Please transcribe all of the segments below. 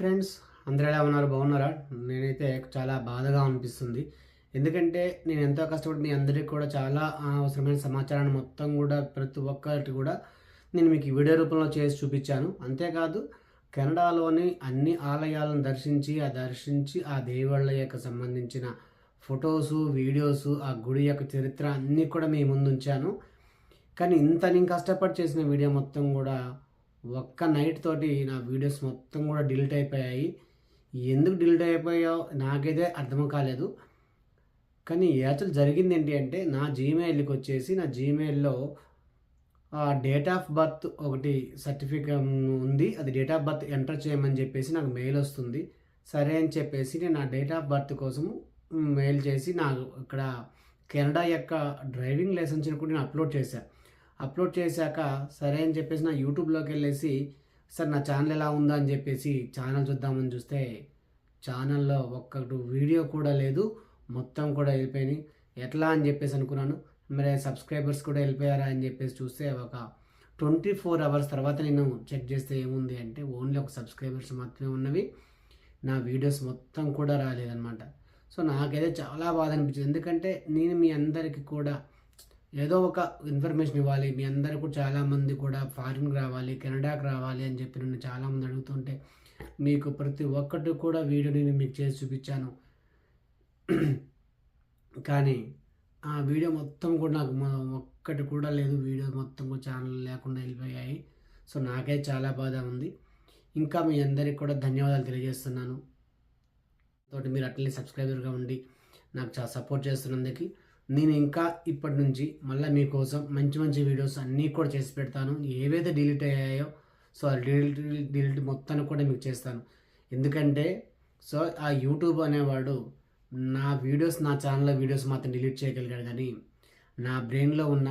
Friends అందరూ ఎలా ఉన్నారు? బాగున్నారా? నేనైతే చాలా బాధగా అనిపిస్తుంది. ఎందుకంటే నేను ఎంతో కష్టపడి మీ అందరికీ కూడా చాలా అవసరమైన సమాచారాన్ని మొత్తం కూడా ప్రతి ఒక్కటి కూడా నేను మీకు వీడియో రూపంలో చేసి చూపించాను. అంతేకాదు కెనడాలోని అన్ని ఆలయాలను దర్శించి ఆ దర్శించి ఆ దేవుళ్ళ యొక్క సంబంధించిన ఫొటోసు వీడియోసు ఆ గుడి యొక్క చరిత్ర అన్నీ కూడా మీ ముందు ఉంచాను. కానీ ఇంత నేను కష్టపడి చేసిన వీడియో మొత్తం కూడా ఒక్క నైట్ తోటి నా వీడియోస్ మొత్తం కూడా డిలీట్ అయిపోయాయి. ఎందుకు డిలీట్ అయిపోయాయో నాకైతే అర్థం కాలేదు. కానీ యాక్చువల్ జరిగింది ఏంటి అంటే నా జీమెయిల్కి వచ్చేసి నా జీమెయిల్లో డేట్ ఆఫ్ బర్త్ ఒకటి సర్టిఫికేట్ ఉంది. అది డేట్ ఆఫ్ బర్త్ ఎంటర్ చేయమని చెప్పేసి నాకు మెయిల్ వస్తుంది. సరే అని చెప్పేసి నేను నా డేట్ ఆఫ్ బర్త్ కోసం మెయిల్ చేసి నాకు ఇక్కడ కెనడా యొక్క డ్రైవింగ్ లైసెన్స్ని కూడా నేను అప్లోడ్ చేశాను అప్లోడ్ చేశాక సరే అని చెప్పేసి నా యూట్యూబ్లోకి వెళ్ళేసి సార్ నా ఛానల్ ఎలా ఉందా? అని చెప్పేసి ఛానల్ చూద్దామని చూస్తే ఛానల్లో ఒక్కటి వీడియో కూడా లేదు మొత్తం కూడా వెళ్ళిపోయినాయి. ఎట్లా అని చెప్పేసి అనుకున్నాను. మరి సబ్స్క్రైబర్స్ కూడా వెళ్ళిపోయారా అని చెప్పేసి చూస్తే ఒక ట్వంటీ ఫోర్ అవర్స్ తర్వాత నేను చెక్ చేస్తే ఏముంది అంటే ఓన్లీ ఒక సబ్స్క్రైబర్స్ మాత్రమే ఉన్నవి. నా వీడియోస్ మొత్తం కూడా రాలేదన్నమాట. సో నాకైతే చాలా బాధ అనిపించింది. ఎందుకంటే నేను మీ అందరికీ కూడా ఏదో ఒక ఇన్ఫర్మేషన్ ఇవ్వాలి. మీ అందరూ కూడా చాలామంది కూడా ఫారిన్కి రావాలి కెనడాకి రావాలి అని చెప్పి నన్ను చాలామంది అడుగుతుంటే మీకు ప్రతి ఒక్కటి కూడా వీడియో నేను మీకు చేసి చూపించాను. కానీ ఆ వీడియో మొత్తం కూడా నాకు ఒక్కటి కూడా లేదు. వీడియో మొత్తం కూడా ఛానల్ లేకుండా వెళ్ళిపోయాయి. సో నాకే చాలా బాధ ఉంది. ఇంకా మీ అందరికి కూడా ధన్యవాదాలు తెలియజేస్తున్నాను. తోటి మీరు అట్లనే సబ్స్క్రైబర్గా ఉండి నాకు చాలా సపోర్ట్ చేస్తున్నందుకు నేను ఇంకా ఇప్పటి నుంచి మళ్ళీ మీకోసం మంచి మంచి వీడియోస్ అన్నీ కూడా చేసి పెడతాను. ఏవైతే డిలీట్ అయ్యాయో సో ఆ డిలీట్ డిలీట్ మొత్తాన్ని కూడా మీకు చేస్తాను. ఎందుకంటే సో ఆ యూట్యూబ్ అనేవాడు నా వీడియోస్ నా ఛానల్లో వీడియోస్ మాత్రం డిలీట్ చేయగలిగాడు. కానీ నా బ్రెయిన్లో ఉన్న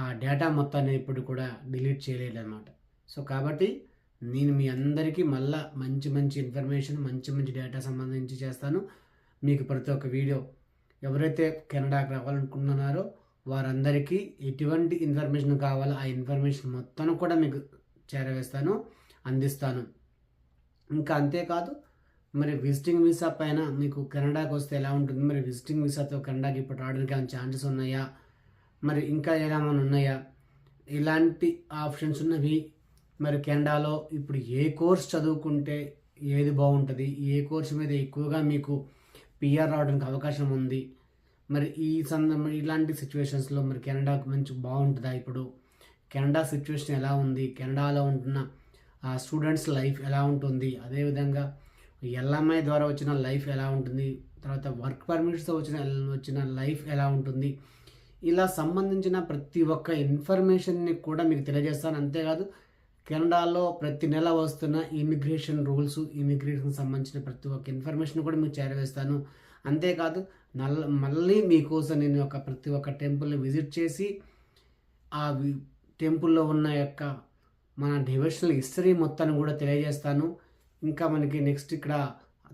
ఆ డేటా మొత్తాన్ని ఇప్పుడు కూడా డిలీట్ చేయలేదు అనమాట సో కాబట్టి నేను మీ అందరికీ మళ్ళా మంచి మంచి ఇన్ఫర్మేషన్ మంచి మంచి డేటా సంబంధించి చేస్తాను. మీకు ప్రతి ఒక్క వీడియో ఎవరైతే కెనడాకి రావాలనుకుంటున్నారో వారందరికీ ఎటువంటి ఇన్ఫర్మేషన్ కావాలో ఆ ఇన్ఫర్మేషన్ మొత్తం కూడా మీకు చేరవేస్తాను అందిస్తాను. ఇంకా అంతేకాదు మరి విజిటింగ్ వీసా పైన మీకు కెనడాకి వస్తే ఎలా ఉంటుంది? మరి విజిటింగ్ వీసాతో కెనడాకి ఇప్పుడు రావడానికి ఏమైనా ఛాన్సెస్ ఉన్నాయా? మరి ఇంకా ఏమైనా ఉన్నాయా? ఇలాంటి ఆప్షన్స్ ఉన్నవి. మరి కెనడాలో ఇప్పుడు ఏ కోర్స్ చదువుకుంటే ఏది బాగుంటుంది? ఏ కోర్స్ మీద ఎక్కువగా మీకు పిఆర్ రావడానికి అవకాశం ఉంది. మరి ఈ సందర్భం ఇలాంటి సిచ్యువేషన్స్లో మరి కెనడాకు మంచి బాగుంటుందా ఇప్పుడు? కెనడా సిచ్యువేషన్ ఎలా ఉంది? కెనడాలో ఉంటున్న ఆ స్టూడెంట్స్ లైఫ్ ఎలా ఉంటుంది? అదేవిధంగా ఎల్ఎంఐ ద్వారా వచ్చిన లైఫ్ ఎలా ఉంటుంది? తర్వాత వర్క్ పర్మిట్స్తో వచ్చిన వచ్చిన లైఫ్ ఎలా ఉంటుంది? ఇలా సంబంధించిన ప్రతి ఒక్క ఇన్ఫర్మేషన్ని కూడా మీకు తెలియజేస్తాను. అంతేకాదు కెనడాలో ప్రతి నెల వస్తున్న ఇమిగ్రేషన్ రూల్స్ ఇమిగ్రేషన్ సంబంధించిన ప్రతి ఒక్క ఇన్ఫర్మేషన్ కూడా మీకు చేరవేస్తాను. అంతేకాదు నల్ల మళ్ళీ మీకోసం నేను ఒక ప్రతి ఒక్క టెంపుల్ని విజిట్ చేసి ఆ టెంపుల్లో ఉన్న యొక్క మన డివోషనల్ హిస్టరీ మొత్తాన్ని కూడా తెలియజేస్తాను. ఇంకా మనకి నెక్స్ట్ ఇక్కడ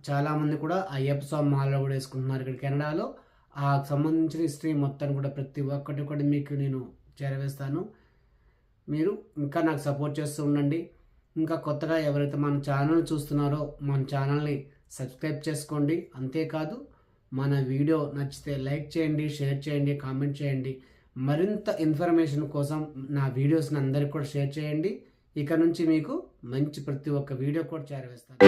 చాలామంది కూడా అయ్యప్ప స్వామి మాలలో కూడా వేసుకుంటున్నారు ఇక్కడ కెనడాలో. ఆ సంబంధించిన హిస్టరీ మొత్తాన్ని కూడా ప్రతి ఒక్కటి కూడా మీకు నేను చేరవేస్తాను. మీరు ఇంకా నాకు సపోర్ట్ చేస్తూ ఉండండి. ఇంకా కొత్తగా ఎవరైతే మన ఛానల్ చూస్తున్నారో మన ఛానల్ని సబ్స్క్రైబ్ చేసుకోండి. అంతేకాదు మన వీడియో నచ్చితే లైక్ చేయండి షేర్ చేయండి కామెంట్ చేయండి. మరింత ఇన్ఫర్మేషన్ కోసం నా వీడియోస్ని అందరికి కూడా షేర్ చేయండి. ఇక నుంచి మీకు మంచి ప్రతి ఒక్క వీడియో కూడా చేరవేస్తాను.